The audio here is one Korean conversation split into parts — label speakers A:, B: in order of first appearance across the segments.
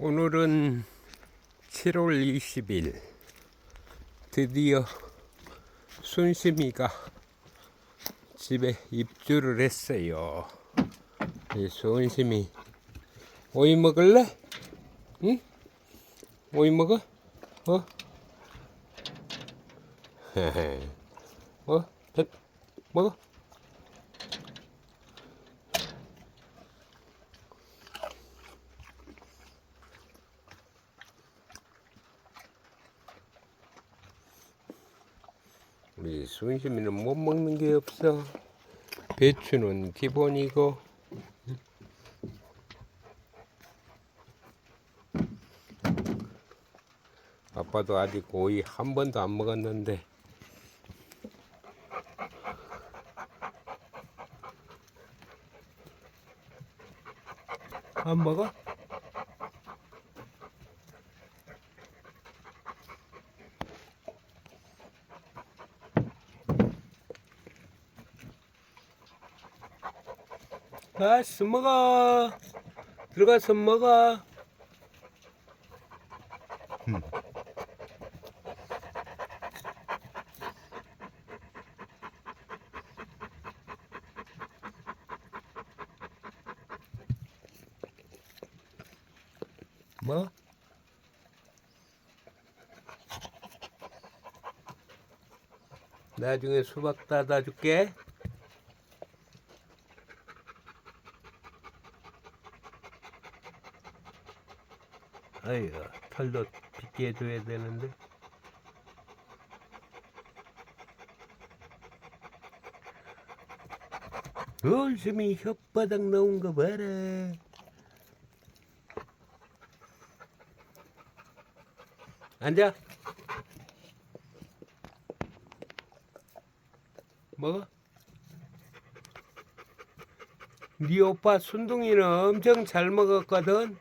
A: 오늘은 7월 20일 드디어 순심이가 집에 입주를 했어요. 이 순심이 오이 먹을래? 응? 오이 먹어? 어? 어? 됐, 먹어? 우리 순심이는 못 먹는 게 없어. 배추는 기본이고. 아빠도 아직 오이 한 번도 안 먹었는데. 안 먹어? 가서 먹어. 들어가서 먹어. 음. 뭐? 나중에 수박 따다 줄게. 아이고, 털도 빗게 해줘야 되는데. 열심히 혓바닥 나온 거 봐라. 앉아. 먹어. 네 오빠 순둥이는 엄청 잘 먹었거든.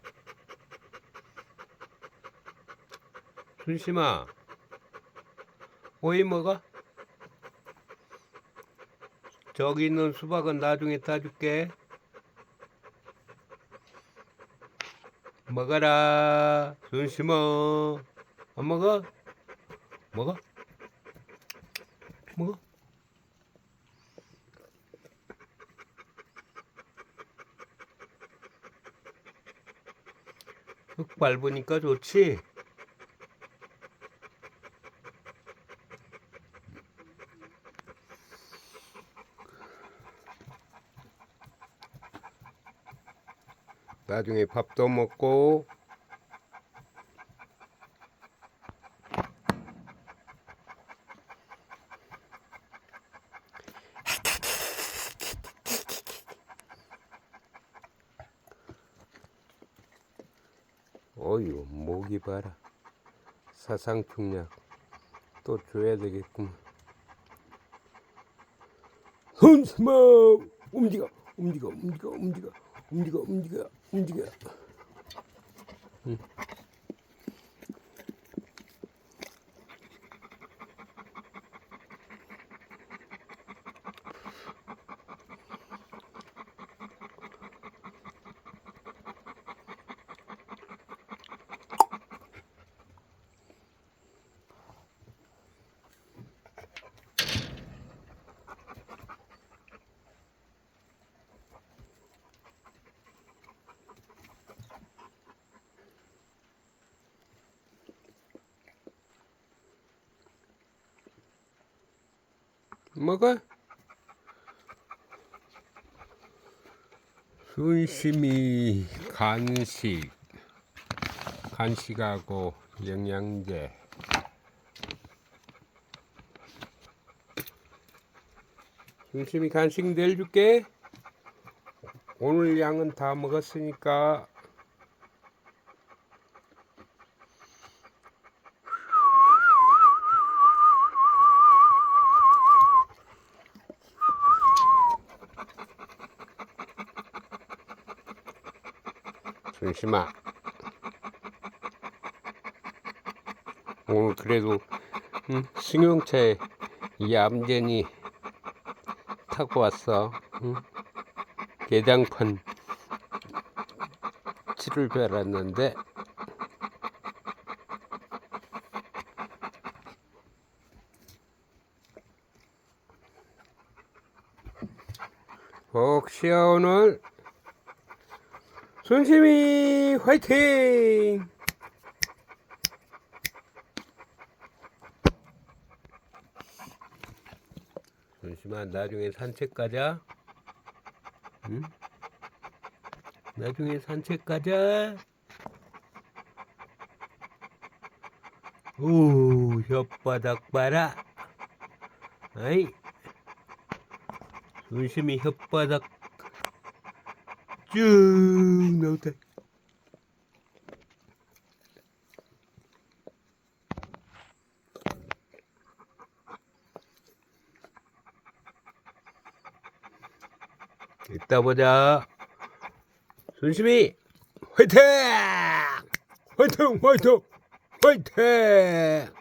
A: 순심아, 오이 먹어? 저기 있는 수박은 나중에 따줄게. 먹어라, 순심아. 안 먹어? 먹어? 먹어? 흙 밟으니까 좋지? 나중에 밥도 먹고 어휴 목이 봐라. 사상충약. 또 줘야 되겠구만. hun심아 움직여 움직여 움직여 움직여 움직여 움직여 움직 먹어? 순심이 간식 간식하고 영양제 순심이 간식 내줄게 오늘 양은 다 먹었으니까 순심아. 오늘 그래도 응? 승용차에 얌전히 타고 왔어. 응? 개장판 칠을 베랐는데 혹시 오늘 순심이 화이팅! 순심아 나중에 산책 가자. 응? 나중에 산책 가자. 오, 혓바닥 봐라. 아이, 순심히 혓바닥 쭉 나오다. 이따 보자. 순심이 화이팅! 화이팅! 화이팅! 화이팅!